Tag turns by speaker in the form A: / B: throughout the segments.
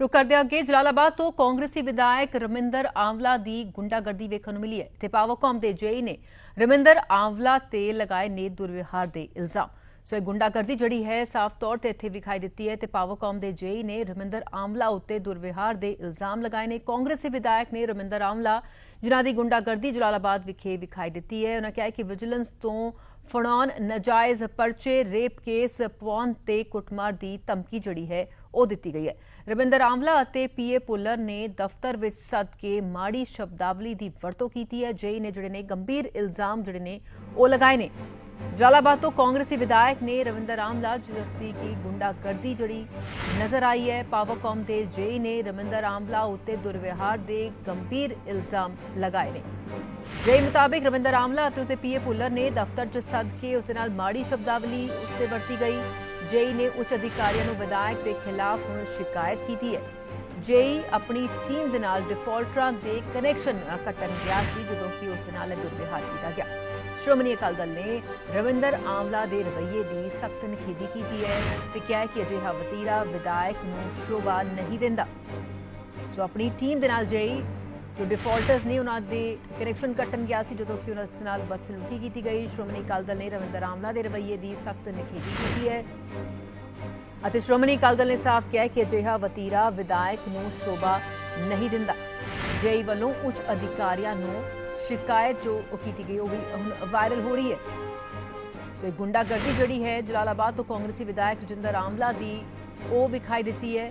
A: ਰੁਕ ਕਰਦੇ ਅੱਗੇ। ਜਲਾਲਾਬਾਦ ਤੋਂ ਕਾਂਗਰਸੀ ਵਿਧਾਇਕ ਰਮਿੰਦਰ ਆਂਵਲਾ ਦੀ ਗੁੰਡਾਗਰਦੀ ਵੇਖਣ ਨੂੰ ਮਿਲੀ ਹੈ। ਤੇ ਪਾਵਰਕਾਮ ਦੇ ਜੇਈ ਨੇ ਰਮਿੰਦਰ ਆਂਵਲਾ ਤੇ ਲਗਾਏ ਨੇ ਦੁਰਵਿਹਾਰ ਦੇ ਇਲਜ਼ਾਮ। ਸੋ ਇਹ ਗੁੰਡਾਗਰਦੀ ਜਿਹੜੀ ਹੈ, ਸਾਫ਼ ਤੌਰ ਤੇ ਇੱਥੇ ਵਿਖਾਈ ਦਿੱਤੀ ਹੈ ਤੇ ਪਾਵਰਕਾਮ ਦੇ ਜੇਈ ਨੇ ਰਮਿੰਦਰ ਆਂਵਲਾ ਉੱਤੇ ਦੁਰਵਿਹਾਰ ਦੇ ਇਲਜ਼ਾਮ ਲਗਾਏ ਨੇ। ਕਾਂਗਰਸੀ ਵਿਧਾਇਕ ਨੇ ਰਮਿੰਦਰ ਆਂਵਲਾ, ਜਿਨ੍ਹਾਂ ਦੀ ਗੁੰਡਾਗਰਦੀ ਜਲਾਲਾਬਾਦ ਵਿਖੇ ਵਿਖਾਈ ਦਿੱਤੀ ਹੈ, ਉਹਨਾਂ ਕਿਹਾ ਕਿ ਵਿਜੀਲੈਂਸ ਤੋਂ ਫੜਾਉਣ ਨਜਾਇਜ਼ ਪਰਚੇ, ਰੇਪ ਕੇਸ, ਪਵਾਉਣ ਤੇ ਕੁੱਟਮਾਰ ਦੀ ਧਮਕੀ ਜਿਹੜੀ ਹੈ, ਉਹ ਦਿੱਤੀ ਗਈ ਹੈ। ਰਵਿੰਦਰ ਆਮਲਾ ਅਤੇ ਪੀਏ ਪੁੱਲਰ ਨੇ ਦਫ਼ਤਰ ਵਿੱਚ ਸੱਦ ਕੇ ਮਾੜੀ ਸ਼ਬਦਾਵਲੀ ਦੀ ਵਰਤੋਂ ਕੀਤੀ ਹੈ। ਜੇਈ ਨੇ ਜਿਹੜੇ ਨੇ ਗੰਭੀਰ ਇਲਜ਼ਾਮ ਜਿਹੜੇ ਨੇ, ਉਹ ਲਗਾਏ ਨੇ। ਜਲਾਲਾਬਾਦ ਤੋਂ ਕਾਂਗਰਸੀ ਵਿਧਾਇਕ ਨੇ ਰਵਿੰਦਰ ਆਮਲਾ ਜਿਸਦੀ ਕੀ ਗੁੰਡਾਗਰਦੀ ਜਿਹੜੀ ਨਜ਼ਰ ਆਈ ਹੈ, ਪਾਵਰਕੌਮ ਦੇ ਜੇਈ ਨੇ ਰਵਿੰਦਰ ਆਮਲਾ ਉੱਤੇ ਦੁਰਵਿਹਾਰ ਦੇ ਗੰਭੀਰ ਇਲਜ਼ਾਮ ਲਗਾਏ ਨੇ। ਜੇਈ ਮੁਤਾਬਿਕ ਰਵਿੰਦਰ ਆਮਲਾ ਅਤੇ ਉਸਦੇ ਪੀਏ ਪੁੱਲਰ ਨੇ ਦਫ਼ਤਰ 'ਚ ਸੱਦ ਕੇ ਉਸ ਨਾਲ ਮਾੜੀ ਸ਼ਬਦਾਵਲੀ ਉਸ ਤੇ ਵਰਤੀ ਗਈ। ਜੇਈ ਨੇ ਉੱਚ ਅਧਿਕਾਰੀਆਂ ਨੂੰ ਵਿਧਾਇਕ ਦੇ ਖਿਲਾਫ ਹੁਣ ਸ਼ਿਕਾਇਤ ਕੀਤੀ ਹੈ। ਜੇਈ ਆਪਣੀ ਟੀਮ ਦੇ ਨਾਲ ਡਿਫਾਲਟਰਾਂ ਦੇ ਕਨੈਕਸ਼ਨ ਕੱਟਣ ਗਿਆ ਸੀ ਜਦੋਂ ਕਿ ਉਸ ਨਾਲ ਦੁਰਵਿਹਾਰ ਕੀਤਾ ਗਿਆ। ਸ਼੍ਰੋਮਣੀ ਅਕਾਲੀ ਦਲ ਨੇ ਰਵਿੰਦਰ ਆਮਲਾ ਦੇ ਰਵੱਈਏ ਦੀ ਸਖਤ ਨਿਖੇਧੀ ਕੀਤੀ ਹੈ ਤੇ ਕਿਹਾ ਕਿ ਅਜਿਹਾ ਵਤੀਰਾ ਵਿਧਾਇਕ ਨੂੰ ਸ਼ੋਭਾ ਨਹੀਂ ਦਿੰਦਾ। ਸੋ ਆਪਣੀ ਟੀਮ ਦੇ ਨਾਲ ਜੇਈ ਜੋ ਡਿਫਾਲਟਰਸ ਨੇ ਉਹਨਾਂ ਦੇ ਕਨੈਕਸ਼ਨ ਕੱਟਣ ਗਿਆ ਸੀ, ਜਦੋਂ ਕਿ ਉਹਨਾਂ ਨਾਲ ਬਦਸਲੂਕੀ ਕੀਤੀ ਗਈ। ਸ਼੍ਰੋਮਣੀ ਅਕਾਲੀ ਦਲ ਨੇ ਰਵਿੰਦਰ ਆਮਲਾ ਦੇ ਰਵੱਈਏ ਦੀ ਸਖਤ ਨਿਖੇਧੀ ਕੀਤੀ ਹੈ। ਅਤੇ ਸ਼੍ਰੋਮਣੀ ਅਕਾਲੀ ਦਲ ਨੇ ਸਾਫ਼ ਕਿਹਾ ਕਿ ਅਜਿਹਾ ਵਤੀਰਾ ਵਿਧਾਇਕ ਨੂੰ ਸ਼ੋਭਾ ਨਹੀਂ ਦਿੰਦਾ। ਜੇਈ ਵੱਲੋਂ ਉੱਚ ਅਧਿਕਾਰੀਆਂ ਨੂੰ ਸ਼ਿਕਾਇਤ ਜੋ ਕੀਤੀ ਗਈ, ਉਹ ਵੀ ਹੁਣ ਵਾਇਰਲ ਹੋ ਰਹੀ ਹੈ। ਸੋ ਗੁੰਡਾਗਰਦੀ ਜਿਹੜੀ ਹੈ ਜਲਾਲਾਬਾਦ ਤੋਂ ਕਾਂਗਰਸੀ ਵਿਧਾਇਕ ਰਜਿੰਦਰ ਆਮਲਾ ਦੀ ਉਹ ਵਿਖਾਈ ਦਿੱਤੀ ਹੈ।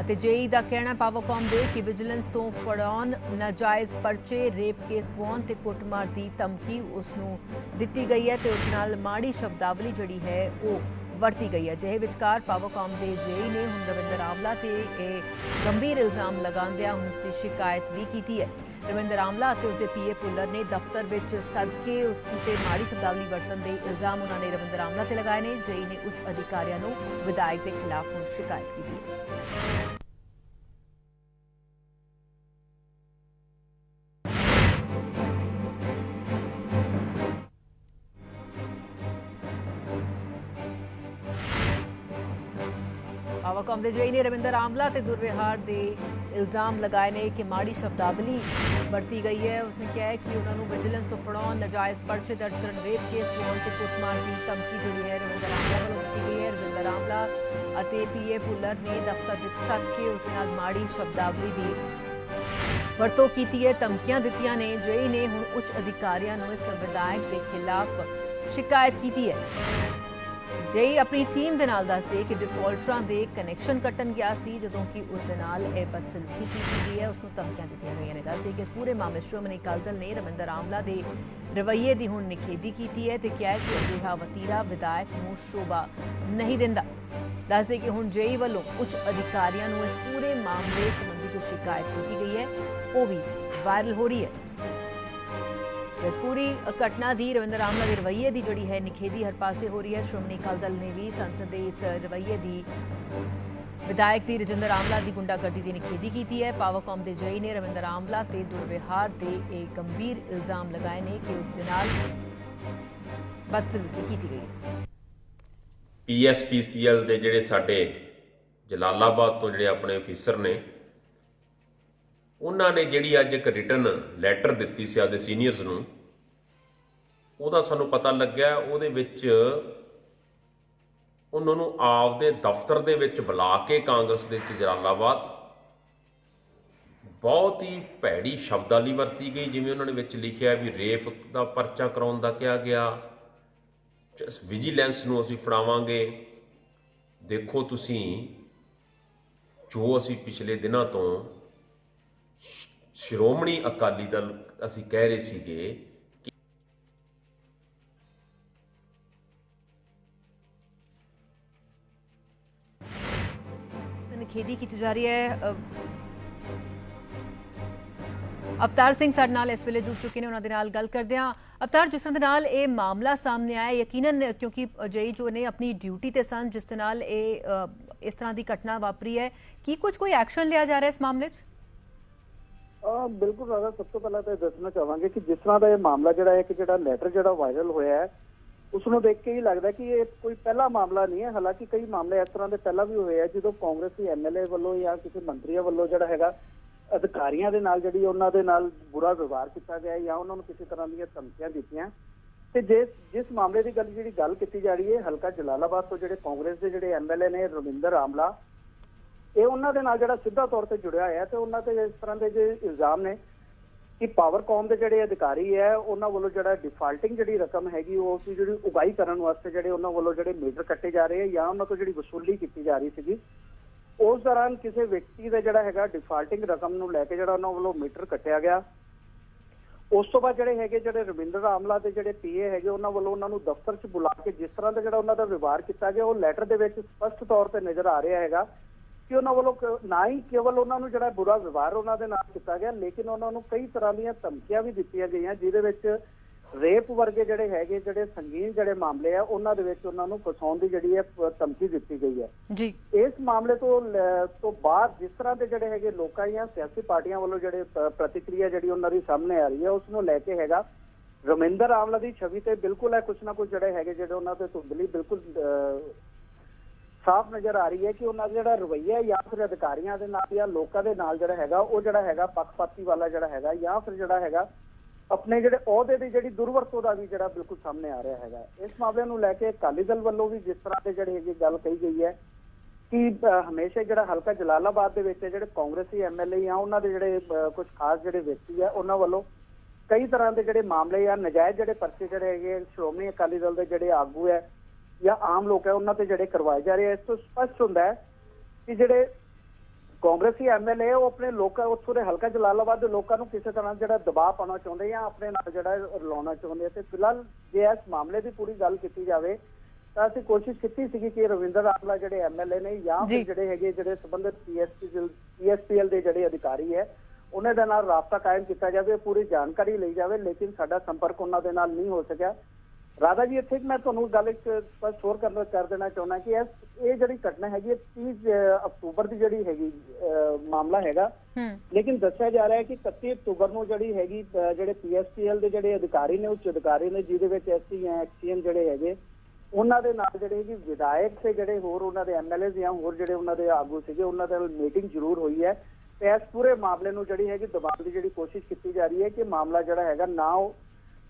A: ਅਤੇ ਜੇਈ ਦਾ ਕਹਿਣਾ ਹੈ ਦੇ ਕਿ ਵਿਜੀਲੈਂਸ ਤੋਂ ਫੜਾਉਣ ਨਾਜਾਇਜ਼ ਪਰਚੇ, ਰੇਪ ਕੇਸ ਪਵਾਉਣ ਤੇ ਕੁੱਟਮਾਰ ਦੀ ਧਮਕੀ ਉਸ ਨੂੰ ਦਿੱਤੀ ਗਈ ਹੈ ਤੇ ਉਸ ਨਾਲ ਮਾੜੀ ਸ਼ਬਦਾਵਲੀ ਜਿਹੜੀ ਹੈ, ਉਹ ਵਰਤੀ ਗਈ ਹੈ। ਜਿਹੇ ਵਿਚਕਾਰ ਪਾਵਰਕਾਮ ਦੇ ਜੇਈ ਨੇ ਹੁਣ ਰਵਿੰਦਰ ਆਮਲਾ ਤੇ ਇਹ ਗੰਭੀਰ ਇਲਜ਼ਾਮ ਲਗਾਉਂਦਿਆਂ ਹੁਣ ਸੀ ਸ਼ਿਕਾਇਤ ਵੀ ਕੀਤੀ ਹੈ। ਰਵਿੰਦਰ ਆਮਲਾ ਅਤੇ ਉਸਦੇ ਪੀਏ ਪੁੱਲਰ ਨੇ ਦਫ਼ਤਰ ਵਿੱਚ ਸਦਕੇ ਉਸ ਤੇ ਮਾੜੀ ਸ਼ਬਦਾਵਲੀ ਵਰਤਣ ਦੇ ਇਲਜ਼ਾਮ ਉਹਨਾਂ ਨੇ ਰਵਿੰਦਰ ਆਮਲਾ ਤੇ ਲਗਾਏ ਨੇ। ਜੇਈ ਨੇ ਉੱਚ ਅਧਿਕਾਰੀਆਂ ਨੂੰ ਵਿਧਾਇਕ ਦੇ ਖਿਲਾਫ ਹੁਣ ਸ਼ਿਕਾਇਤ ਕੀਤੀ ਹੈ। ਪਾਵਰਕਾਮ ਦੇ ਜੇਈ ਨੇ ਰਵਿੰਦਰ ਆਮਲਾ ਤੇ ਦੁਰਵਿਹਾਰ ਦੇ ਇਲਜ਼ਾਮ ਲਗਾਏ ਨੇ ਕਿ ਮਾੜੀ ਸ਼ਬਦਾਵਲੀ ਵਰਤੀ ਗਈ ਹੈ। ਉਸਨੇ ਕਿਹਾ ਹੈ ਕਿ ਉਹਨਾਂ ਨੂੰ ਵਿਜੀਲੈਂਸ ਤੋਂ ਫੜਾਉਣ ਨਜਾਇਜ਼ ਪਰਚੇ ਦਰਜ ਕਰਨ ਰੇਪ ਕੇਸ ਪਵਾਉਣ ਤੇ ਕੁੱਟਮਾਰ ਦੀ ਧਮਕੀ ਜਿਹੜੀ ਹੈ ਰਵਿੰਦਰ ਆਮਲਾ ਵੱਲੋਂ ਦਿੱਤੀ ਗਈ ਹੈ। ਰਜਿੰਦਰ ਆਮਲਾ ਅਤੇ ਪੀਏ ਪੁੱਲਰ ਨੇ ਦਫ਼ਤਰ ਵਿੱਚ ਸੱਦ ਕੇ ਉਸ ਨਾਲ ਮਾੜੀ ਸ਼ਬਦਾਵਲੀ ਦੀ ਵਰਤੋਂ ਕੀਤੀ ਹੈ। ਧਮਕੀਆਂ ਦਿੱਤੀਆਂ ਨੇ। ਜੇਈ ਨੇ ਹੁਣ ਉੱਚ ਅਧਿਕਾਰੀਆਂ ਨੂੰ ਇਸ ਵਿਧਾਇਕ ਦੇ ਖਿਲਾਫ ਸ਼ਿਕਾਇਤ ਕੀਤੀ ਹੈ। ਜੇਈ ਆਪਣੀ ਟੀਮ ਦੇ ਨਾਲ ਦੱਸਦੇ ਕਿ ਡਿਫਾਲਟਰਾਂ ਦੇ ਕਨੈਕਸ਼ਨ ਕੱਟਣ ਗਿਆ ਸੀ, ਜਦੋਂ ਕਿ ਉਸ ਦੇ ਨਾਲ ਇਹ ਬਦਸਲੂਕੀ ਕੀਤੀ ਗਈ ਹੈ, ਉਸ ਨੂੰ ਧਮਕੀਆਂ ਦਿੱਤੀਆਂ ਗਈਆਂ ਨੇ। ਦੱਸਦੇ ਕਿ ਇਸ ਪੂਰੇ ਮਾਮਲੇ ਸ਼੍ਰੋਮਣੀ ਅਕਾਲੀ ਦਲ ਨੇ ਰਮਿੰਦਰ ਆਮਲਾ ਦੇ ਰਵੱਈਏ ਦੀ ਹੁਣ ਨਿਖੇਧੀ ਕੀਤੀ ਹੈ ਤੇ ਕਿਹਾ ਹੈ ਕਿ ਅਜਿਹਾ ਵਤੀਰਾ ਵਿਧਾਇਕ ਨੂੰ ਸ਼ੋਭਾ ਨਹੀਂ ਦਿੰਦਾ। ਦੱਸਦੇ ਕਿ ਹੁਣ ਜੇਈ ਵੱਲੋਂ ਉੱਚ ਅਧਿਕਾਰੀਆਂ ਨੂੰ ਇਸ ਪੂਰੇ ਮਾਮਲੇ ਸੰਬੰਧੀ ਜੋ ਸ਼ਿਕਾਇਤ ਕੀਤੀ ਗਈ ਹੈ, ਉਹ ਵੀ ਵਾਇਰਲ ਹੋ ਰਹੀ ਹੈ। ਇਸ ਪੂਰੀ ਘਟਨਾ ਦੀ ਰਵਿੰਦਰ ਆਮਲਾ ਦੇ ਰਵੱਈਏ ਦੀ ਜਿਹੜੀ ਹੈ ਨਿਖੇਧੀ ਹਰ ਪਾਸੇ ਹੋ ਰਹੀ ਹੈ। ਸ਼੍ਰੋਮਣੀ ਅਕਾਲੀ ਦਲ ਨੇ ਵੀ ਸੰਸਦ ਦੇ ਇਸ ਰਵੱਈਏ ਦੀ ਵਿਧਾਇਕ ਦੀ ਰਜਿੰਦਰ ਆਮਲਾ ਦੀ ਗੁੰਡਾਗਰਦੀ ਦੀ ਨਿਖੇਧੀ ਕੀਤੀ ਹੈ। ਪਾਵਰਕਾਮ ਦੇ ਜਈ ਨੇ ਰਵਿੰਦਰ ਆਮਲਾ ਤੇ ਦੁਰਵਿਹਾਰ ਦੇ ਇਹ ਗੰਭੀਰ ਇਲਜ਼ਾਮ ਲਗਾਏ ਨੇ ਕਿ ਉਸ ਦੇ ਨਾਲ ਬਦਸਲੂਕੀ ਕੀਤੀ ਗਈ ਹੈ।
B: ਪੀਐਸਪੀਸੀਐਲ ਦੇ ਜਿਹੜੇ ਸਾਡੇ ਜਲਾਲਾਬਾਦ ਤੋਂ ਜਿਹੜੇ ਆਪਣੇ ਅਫੀਸਰ ਨੇ, ਉਹਨਾਂ ਨੇ ਜਿਹੜੀ ਅੱਜ ਇੱਕ ਰਿਟਰਨ ਲੈਟਰ ਦਿੱਤੀ ਸੀ ਆਪਦੇ ਸੀਨੀਅਰਸ ਨੂੰ ਉਹਦਾ ਸਾਨੂੰ ਪਤਾ ਲੱਗਿਆ, ਉਹਦੇ ਵਿੱਚ ਉਹਨਾਂ ਨੂੰ ਆਪਦੇ ਦਫ਼ਤਰ ਦੇ ਵਿੱਚ ਬੁਲਾ ਕੇ ਕਾਂਗਰਸ ਦੇ ਜਲਾਲਾਬਾਦ ਬਹੁਤ ਹੀ ਭੈੜੀ ਸ਼ਬਦਾਲੀ ਵਰਤੀ ਗਈ, ਜਿਵੇਂ ਉਹਨਾਂ ਨੇ ਵਿੱਚ ਲਿਖਿਆ ਵੀ ਰੇਪ ਦਾ ਪਰਚਾ ਕਰਾਉਣ ਦਾ ਕਿਹਾ ਗਿਆ। ਵਿਜੀਲੈਂਸ ਨੂੰ ਅਸੀਂ ਫੜਾਵਾਂਗੇ। ਦੇਖੋ ਤੁਸੀਂ, ਜੋ ਅਸੀਂ ਪਿਛਲੇ ਦਿਨਾਂ ਤੋਂ ਸ਼੍ਰੋਮਣੀ ਅਕਾਲੀ ਦਲ ਅਸੀਂ ਕਹਿ ਰਹੇ ਸੀਗੇ ਕਿ
A: ਕੀਤੀ ਜਾ ਰਹੀ ਹੈ ਅਵਤਾਰ ਸਿੰਘ ਸਾਡੇ ਨਾਲ ਇਸ ਵੇਲੇ ਜੁੜ ਚੁੱਕੇ ਨੇ, ਉਹਨਾਂ ਦੇ ਨਾਲ ਗੱਲ ਕਰਦੇ ਹਾਂ। ਅਵਤਾਰ, ਜਿਸ ਦੇ ਨਾਲ ਇਹ ਮਾਮਲਾ ਸਾਹਮਣੇ ਆਇਆ, ਯਕੀਨਨ ਕਿਉਂਕਿ ਜਈ ਜੋ ਨੇ ਆਪਣੀ ਡਿਊਟੀ ਤੇ ਸਨ, ਜਿਸ ਦੇ ਨਾਲ ਇਹ ਇਸ ਤਰ੍ਹਾਂ ਦੀ ਘਟਨਾ ਵਾਪਰੀ ਹੈ। ਕੀ ਕੁਝ ਕੋਈ ਐਕਸ਼ਨ ਲਿਆ ਜਾ ਰਿਹਾ ਇਸ ਮਾਮਲੇ 'ਚ?
C: ਬਿਲਕੁਲ ਰਾਜਾ ਸਭ ਤੋਂ ਪਹਿਲਾਂ ਤਾਂ ਦੱਸਣਾ ਚਾਹਾਂਗੇ ਕਿ ਜਿਸ ਤਰ੍ਹਾਂ ਦਾ ਇਹ ਮਾਮਲਾ ਜਿਹੜਾ ਹੈ ਕਿ ਜਿਹੜਾ ਲੈਟਰ ਜਿਹੜਾ ਵਾਇਰਲ ਹੋਇਆ ਹੈ ਉਸ ਨੂੰ ਦੇਖ ਕੇ ਹੀ ਲੱਗਦਾ ਕਿ ਇਹ ਕੋਈ ਪਹਿਲਾ ਮਾਮਲਾ ਨਹੀਂ ਹੈ। ਹਾਲਾਂਕਿ ਕਈ ਮਾਮਲੇ ਇਸ ਤਰ੍ਹਾਂ ਦੇ ਪਹਿਲਾਂ ਵੀ ਹੋਏ ਆ, ਜਦੋਂ ਕਾਂਗਰਸੀ ਐਮਐਲਏ ਵੱਲੋਂ ਜਾਂ ਕਿਸੇ ਮੰਤਰੀਆਂ ਵੱਲੋਂ ਜਿਹੜਾ ਹੈਗਾ, ਅਧਿਕਾਰੀਆਂ ਦੇ ਨਾਲ ਜਿਹੜੀ ਉਹਨਾਂ ਦੇ ਨਾਲ ਬੁਰਾ ਵਿਵਹਾਰ ਕੀਤਾ ਗਿਆ ਜਾਂ ਉਹਨਾਂ ਨੂੰ ਕਿਸੇ ਤਰ੍ਹਾਂ ਦੀਆਂ ਧਮਕੀਆਂ ਦਿੱਤੀਆਂ। ਤੇ ਜੇ ਜਿਸ ਮਾਮਲੇ ਦੀ ਗੱਲ ਜਿਹੜੀ ਗੱਲ ਕੀਤੀ ਜਾ ਰਹੀ ਹੈ, ਹਲਕਾ ਜਲਾਲਾਬਾਦ ਤੋਂ ਜਿਹੜੇ ਕਾਂਗਰਸ ਦੇ ਜਿਹੜੇ ਐਮਐਲਏ ਨੇ, ਰਵਿੰਦਰ ਆਮਲਾ, ਇਹ ਉਹਨਾਂ ਦੇ ਨਾਲ ਜਿਹੜਾ ਸਿੱਧਾ ਤੌਰ ਤੇ ਜੁੜਿਆ ਹੋਇਆ ਤੇ ਉਹਨਾਂ ਤੇ ਇਸ ਤਰ੍ਹਾਂ ਦੇ ਜੇ ਇਲਜ਼ਾਮ ਨੇ ਕਿ ਪਾਵਰਕੌਮ ਦੇ ਜਿਹੜੇ ਅਧਿਕਾਰੀ ਹੈ, ਉਹਨਾਂ ਵੱਲੋਂ ਜਿਹੜਾ ਡਿਫਾਲਟਿੰਗ ਜਿਹੜੀ ਰਕਮ ਹੈਗੀ, ਉਹ ਸੀ ਜਿਹੜੀ ਉਗਾਈ ਕਰਨ ਵਾਸਤੇ ਜਿਹੜੇ ਉਹਨਾਂ ਵੱਲੋਂ ਜਿਹੜੇ ਮੀਟਰ ਕੱਟੇ ਜਾ ਰਹੇ ਆ, ਜਾਂ ਉਹਨਾਂ ਤੋਂ ਜਿਹੜੀ ਵਸੂਲੀ ਕੀਤੀ ਜਾ ਰਹੀ ਸੀਗੀ, ਉਸ ਦੌਰਾਨ ਕਿਸੇ ਵਿਅਕਤੀ ਦਾ ਜਿਹੜਾ ਹੈਗਾ ਡਿਫਾਲਟਿੰਗ ਰਕਮ ਨੂੰ ਲੈ ਕੇ ਜਿਹੜਾ ਉਹਨਾਂ ਵੱਲੋਂ ਮੀਟਰ ਕੱਟਿਆ ਗਿਆ। ਉਸ ਤੋਂ ਬਾਅਦ ਜਿਹੜੇ ਹੈਗੇ, ਜਿਹੜੇ ਰਵਿੰਦਰ ਆਮਲਾ ਦੇ ਜਿਹੜੇ ਪੀਏ ਹੈਗੇ, ਉਹਨਾਂ ਵੱਲੋਂ ਉਹਨਾਂ ਨੂੰ ਦਫ਼ਤਰ 'ਚ ਬੁਲਾ ਕੇ ਜਿਸ ਤਰ੍ਹਾਂ ਦਾ ਜਿਹੜਾ ਉਹਨਾਂ ਦਾ ਵਿਵਹਾਰ ਕੀਤਾ ਗਿਆ, ਉਹ ਲੈਟਰ ਦੇ ਵਿੱਚ ਸਪਸ਼ਟ ਤੌਰ ਤੇ ਨਜ਼ਰ ਆ ਰਿਹਾ ਹੈਗਾ। ਕਿ ਉਹਨਾਂ ਵੱਲੋਂ ਨਾ ਹੀ ਕੇਵਲ ਉਹਨਾਂ ਨੂੰ ਜਿਹੜਾ ਬੁਰਾ ਵਿਵਹਾਰ ਉਹਨਾਂ ਦੇ ਨਾਲ ਕੀਤਾ ਗਿਆ ਲੇਕਿਨ ਉਹਨਾਂ ਨੂੰ ਕਈ ਤਰ੍ਹਾਂ ਦੀਆਂ ਧਮਕੀਆਂ ਵੀ ਦਿੱਤੀਆਂ ਗਈਆਂ ਜਿਹਦੇ ਵਿੱਚ ਰੇਪ ਵਰਗੇ ਜਿਹੜੇ ਹੈਗੇ ਜਿਹੜੇ ਸੰਗੀਨ ਜਿਹੜੇ ਮਾਮਲੇ ਆ ਉਹਨਾਂ ਦੇ ਵਿੱਚ ਉਹਨਾਂ ਨੂੰ ਫਸਾਉਣ ਦੀ ਜਿਹੜੀ ਹੈ ਧਮਕੀ ਦਿੱਤੀ ਗਈ ਹੈ।
A: ਜੀ।
C: ਇਸ ਮਾਮਲੇ ਤੋਂ ਤੋਂ ਬਾਅਦ ਜਿਸ ਤਰ੍ਹਾਂ ਦੇ ਜਿਹੜੇ ਹੈਗੇ ਲੋਕਾਂ ਜਾਂ ਸਿਆਸੀ ਪਾਰਟੀਆਂ ਵੱਲੋਂ ਜਿਹੜੇ ਪ੍ਰਤੀਕਿਰਿਆ ਜਿਹੜੀ ਉਹਨਾਂ ਦੀ ਸਾਹਮਣੇ ਆ ਰਹੀ ਹੈ ਉਸ ਨੂੰ ਲੈ ਕੇ ਹੈਗਾ ਰਮਿੰਦਰ ਆਮਲਾ ਦੀ ਛਵੀ ਤੇ ਬਿਲਕੁਲ ਹੈ ਕੁਛ ਨਾ ਕੁਛ ਜਿਹੜੇ ਹੈਗੇ ਜਿਹੜੇ ਉਹਨਾਂ ਤੇ ਧੁੰਦਲੀ ਬਿਲਕੁਲ ਸਾਫ਼ ਨਜ਼ਰ ਆ ਰਹੀ ਹੈ ਕਿ ਉਹਨਾਂ ਦਾ ਜਿਹੜਾ ਰਵੱਈਆ ਜਾਂ ਫਿਰ ਅਧਿਕਾਰੀਆਂ ਦੇ ਨਾਲ ਜਾਂ ਲੋਕਾਂ ਦੇ ਨਾਲ ਜਿਹੜਾ ਹੈਗਾ, ਉਹ ਜਿਹੜਾ ਹੈਗਾ ਪੱਖਪਾਤੀ ਵਾਲਾ ਜਿਹੜਾ ਹੈਗਾ ਜਾਂ ਫਿਰ ਜਿਹੜਾ ਹੈਗਾ ਆਪਣੇ ਜਿਹੜੇ ਅਹੁਦੇ ਦੀ ਜਿਹੜੀ ਦੁਰਵਰਤੋਂ ਦਾ ਵੀ ਜਿਹੜਾ ਬਿਲਕੁਲ ਸਾਹਮਣੇ ਆ ਰਿਹਾ ਹੈਗਾ। ਇਸ ਮਾਮਲੇ ਨੂੰ ਲੈ ਕੇ ਅਕਾਲੀ ਦਲ ਵੱਲੋਂ ਵੀ ਜਿਸ ਤਰ੍ਹਾਂ ਦੇ ਜਿਹੜੇ ਹੈਗੇ ਗੱਲ ਕਹੀ ਗਈ ਹੈ ਕਿ ਹਮੇਸ਼ਾ ਜਿਹੜਾ ਹਲਕਾ ਜਲਾਲਾਬਾਦ ਦੇ ਵਿੱਚ ਜਿਹੜੇ ਕਾਂਗਰਸੀ ਐਮਐਲਏ ਜਾਂ ਉਹਨਾਂ ਦੇ ਜਿਹੜੇ ਕੁਝ ਖਾਸ ਜਿਹੜੇ ਵਿਅਕਤੀ ਆ ਉਹਨਾਂ ਵੱਲੋਂ ਕਈ ਤਰ੍ਹਾਂ ਦੇ ਜਿਹੜੇ ਮਾਮਲੇ ਆ ਨਜਾਇਜ਼ ਜਿਹੜੇ ਪਰਚੇ ਜਿਹੜੇ ਹੈਗੇ ਸ਼੍ਰੋਮਣੀ ਅਕਾਲੀ ਦਲ ਦੇ ਜਿਹੜੇ ਆਗੂ ਹੈ ਜਾਂ ਆਮ ਲੋਕ ਹੈ ਉਹਨਾਂ ਤੇ ਜਿਹੜੇ ਕਰਵਾਏ ਜਾ ਰਹੇ ਇਸ ਤੋਂ ਸਪਸ਼ਟ ਹੁੰਦਾ ਹੈ ਕਿ ਜਿਹੜੇ ਕਾਂਗਰਸੀ ਐਮਐਲਏ ਉਹ ਆਪਣੇ ਲੋਕਾਂ ਉੱਥੋਂ ਦੇ ਹਲਕਾ ਜਲਾਲਾਬਾਦ ਦੇ ਲੋਕਾਂ ਨੂੰ ਕਿਸੇ ਤਰ੍ਹਾਂ ਜਿਹੜਾ ਦਬਾਅ ਪਾਉਣਾ ਚਾਹੁੰਦੇ ਜਾਂ ਆਪਣੇ ਨਾਲ ਜਿਹੜਾ ਰਲਾਉਣਾ ਚਾਹੁੰਦੇ ਆ ਤੇ ਫਿਲਹਾਲ ਜੇ ਇਸ ਮਾਮਲੇ ਦੀ ਪੂਰੀ ਗੱਲ ਕੀਤੀ ਜਾਵੇ ਤਾਂ ਅਸੀਂ ਕੋਸ਼ਿਸ਼ ਕੀਤੀ ਸੀਗੀ ਕਿ ਰਵਿੰਦਰ ਆਮਲਾ ਜਿਹੜੇ ਐਮਐਲਏ ਨੇ ਜਾਂ
A: ਜੀ।
C: ਫਿਰ ਜਿਹੜੇ ਹੈਗੇ ਜਿਹੜੇ ਸੰਬੰਧਿਤ ਪੀਐਸਪੀ ਪੀਐਸਪੀਐਲ ਦੇ ਜਿਹੜੇ ਅਧਿਕਾਰੀ ਹੈ ਉਹਨਾਂ ਦੇ ਨਾਲ ਰਾਬਤਾ ਕਾਇਮ ਕੀਤਾ ਜਾਵੇ ਪੂਰੀ ਜਾਣਕਾਰੀ ਲਈ ਜਾਵੇ ਲੇਕਿਨ ਸਾਡਾ ਸੰਪਰਕ ਉਹਨਾਂ ਦੇ ਨਾਲ ਨਹੀਂ ਹੋ ਸਕਿਆ ਰਾਧਾ ਜੀ ਇੱਥੇ ਮੈਂ ਤੁਹਾਨੂੰ ਗੱਲ ਇੱਕ ਸਪਸ਼ਟ ਹੋਰ ਕਰਨਾ ਕਰ ਦੇਣਾ ਚਾਹੁੰਦਾ ਕਿ ਇਸ ਇਹ ਜਿਹੜੀ ਘਟਨਾ ਹੈਗੀ ਹੈ 30 ਅਕਤੂਬਰ ਦੀ ਜਿਹੜੀ ਹੈਗੀ ਮਾਮਲਾ ਹੈਗਾ। ਲੇਕਿਨ ਦੱਸਿਆ ਜਾ ਰਿਹਾ ਹੈ ਕਿ 31 ਅਕਤੂਬਰ ਨੂੰ ਜਿਹੜੀ ਹੈਗੀ ਜਿਹੜੇ ਪੀਐਸਪੀਐਲ ਦੇ ਜਿਹੜੇ ਅਧਿਕਾਰੀ ਨੇ ਉੱਚ ਅਧਿਕਾਰੀ ਨੇ ਜਿਹਦੇ ਵਿੱਚ ਐਸਸੀ ਜਾਂ ਐਕਸੀਐਨ ਜਿਹੜੇ ਹੈਗੇ ਉਹਨਾਂ ਦੇ ਨਾਲ ਜਿਹੜੇ ਹੈਗੇ ਵਿਧਾਇਕ ਤੇ ਜਿਹੜੇ ਹੋਰ ਉਹਨਾਂ ਦੇ ਐਮਐਲਏ ਜਾਂ ਹੋਰ ਜਿਹੜੇ ਉਹਨਾਂ ਦੇ ਆਗੂ ਸੀਗੇ ਉਹਨਾਂ ਦੇ ਨਾਲ ਮੀਟਿੰਗ ਜ਼ਰੂਰ ਹੋਈ ਹੈ। ਤੇ ਇਸ ਪੂਰੇ ਮਾਮਲੇ ਨੂੰ ਜਿਹੜੀ ਹੈਗੀ ਦਬਾਉਣ ਦੀ ਜਿਹੜੀ ਕੋਸ਼ਿਸ਼ ਕੀਤੀ ਜਾ ਰਹੀ ਹੈ ਕਿ ਮਾਮਲਾ ਜਿਹੜਾ ਹੈਗਾ ਨਾ ਉਹ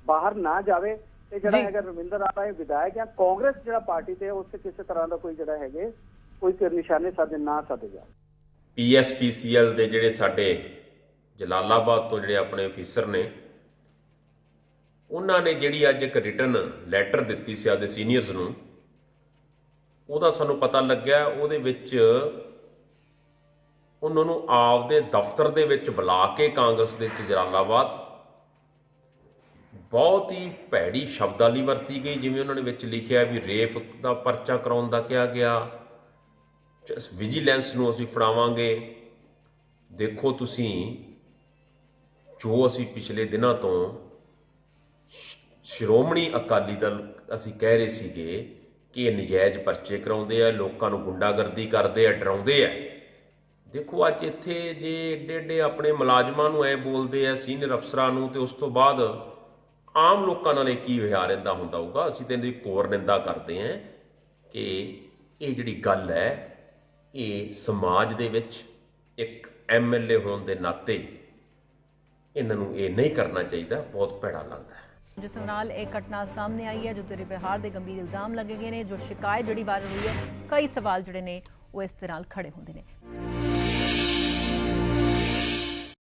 C: ਬਾਹਰ ਨਾ ਜਾਵੇ। ਤੇ ਜਿਹੜਾ। ਹੈਗਾ ਰਵਿੰਦਰ ਆਲਾ ਇਹ ਵਿਧਾਇਕ ਜਾਂ ਕਾਂਗਰਸ ਜਿਹੜਾ ਪਾਰਟੀ ਤੇ ਉਸ ਤੇ ਕਿਸੇ ਤਰ੍ਹਾਂ ਦਾ ਕੋਈ ਜਿਹੜਾ ਹੈਗੇ ਕੋਈ ਤੇ ਨਿਸ਼ਾਨੇ ਸਾਧੇ ਨਾ ਸਾਧੇ ਜਾ
B: ਪੀਐਸਪੀਸੀਐਲ ਦੇ ਜਿਹੜੇ ਸਾਡੇ ਜਲਾਲਾਬਾਦ ਤੋਂ ਜਿਹੜੇ ਆਪਣੇ ਅਫੀਸਰ ਨੇ ਉਹਨਾਂ ਨੇ ਜਿਹੜੀ ਅੱਜ ਇੱਕ ਰਿਟਨ ਲੈਟਰ ਦਿੱਤੀ ਸੀ ਆਦੇ ਸੀਨੀਅਰਸ ਨੂੰ ਉਹਦਾ ਸਾਨੂੰ ਪਤਾ ਲੱਗਿਆ ਉਹਦੇ ਵਿੱਚ ਉਹਨਾਂ ਨੂੰ ਆਪਦੇ ਦਫ਼ਤਰ ਦੇ ਵਿੱਚ ਬੁਲਾ ਕੇ ਕਾਂਗਰਸ ਦੇ ਜਲਾਲਾਬਾਦ ਬਹੁਤ ਹੀ ਭੈੜੀ ਸ਼ਬਦਾਵਲੀ ਵਰਤੀ ਗਈ, ਜਿਵੇਂ ਉਹਨਾਂ ਨੇ ਵਿੱਚ ਲਿਖਿਆ ਵੀ ਰੇਪ ਦਾ ਪਰਚਾ ਕਰਾਉਣ ਦਾ ਕਿਹਾ ਗਿਆ। ਵਿਜੀਲੈਂਸ ਨੂੰ ਅਸੀਂ ਫੜਾਵਾਂਗੇ। ਦੇਖੋ ਤੁਸੀਂ, ਜੋ ਅਸੀਂ ਪਿਛਲੇ ਦਿਨਾਂ ਤੋਂ ਸ਼੍ਰੋਮਣੀ ਅਕਾਲੀ ਦਲ ਅਸੀਂ ਕਹਿ ਰਹੇ ਸੀਗੇ ਕਿ ਇਹ ਨਜਾਇਜ਼ ਪਰਚੇ ਕਰਾਉਂਦੇ ਆ, ਲੋਕਾਂ ਨੂੰ ਗੁੰਡਾਗਰਦੀ ਕਰਦੇ ਆ, ਡਰਾਉਂਦੇ ਆ। ਦੇਖੋ ਅੱਜ ਇੱਥੇ ਜੇ ਏਡੇ ਏਡੇ ਆਪਣੇ ਮੁਲਾਜ਼ਮਾਂ ਨੂੰ ਐ ਬੋਲਦੇ ਆ, ਸੀਨੀਅਰ ਅਫਸਰਾਂ ਨੂੰ, ਤੇ ਉਸ ਤੋਂ ਬਾਅਦ ਆਮ ਲੋਕਾਂ ਨਾਲ ਇਹ ਕੀ ਵਿਹਾਰ ਰਹਿੰਦਾ ਹੁੰਦਾ ਹੋਊਗਾ? ਅਸੀਂ ਤੇ ਇਹਦੀ ਕੋਰ ਨਿੰਦਾ ਕਰਦੇ ਹਾਂ ਕਿ ਇਹ ਜਿਹੜੀ ਗੱਲ ਹੈ, ਇਹ ਸਮਾਜ ਦੇ ਵਿੱਚ ਇੱਕ ਐਮਐਲਏ ਹੋਣ ਦੇ ਨਾਤੇ ਇਹਨਾਂ ਨੂੰ ਇਹ ਨਹੀਂ ਕਰਨਾ ਚਾਹੀਦਾ, ਬਹੁਤ ਭੈੜਾ ਲੱਗਦਾ ਹੈ।
A: ਜਿਸ ਨਾਲ ਇਹ ਘਟਨਾ ਸਾਹਮਣੇ ਆਈ ਹੈ, ਜੋ ਤੇਰੇ ਬਿਹਾਰ ਦੇ ਗੰਭੀਰ ਇਲਜ਼ਾਮ ਲੱਗੇ ਗਏ ਨੇ, ਜੋ ਸ਼ਿਕਾਇਤ ਜਿਹੜੀ ਵਾਇਰਲ ਹੋਈ ਹੈ, ਕਈ ਸਵਾਲ ਜਿਹੜੇ ਨੇ ਉਹ ਇਸ ਦੇ ਨਾਲ ਖੜੇ ਹੁੰਦੇ ਨੇ।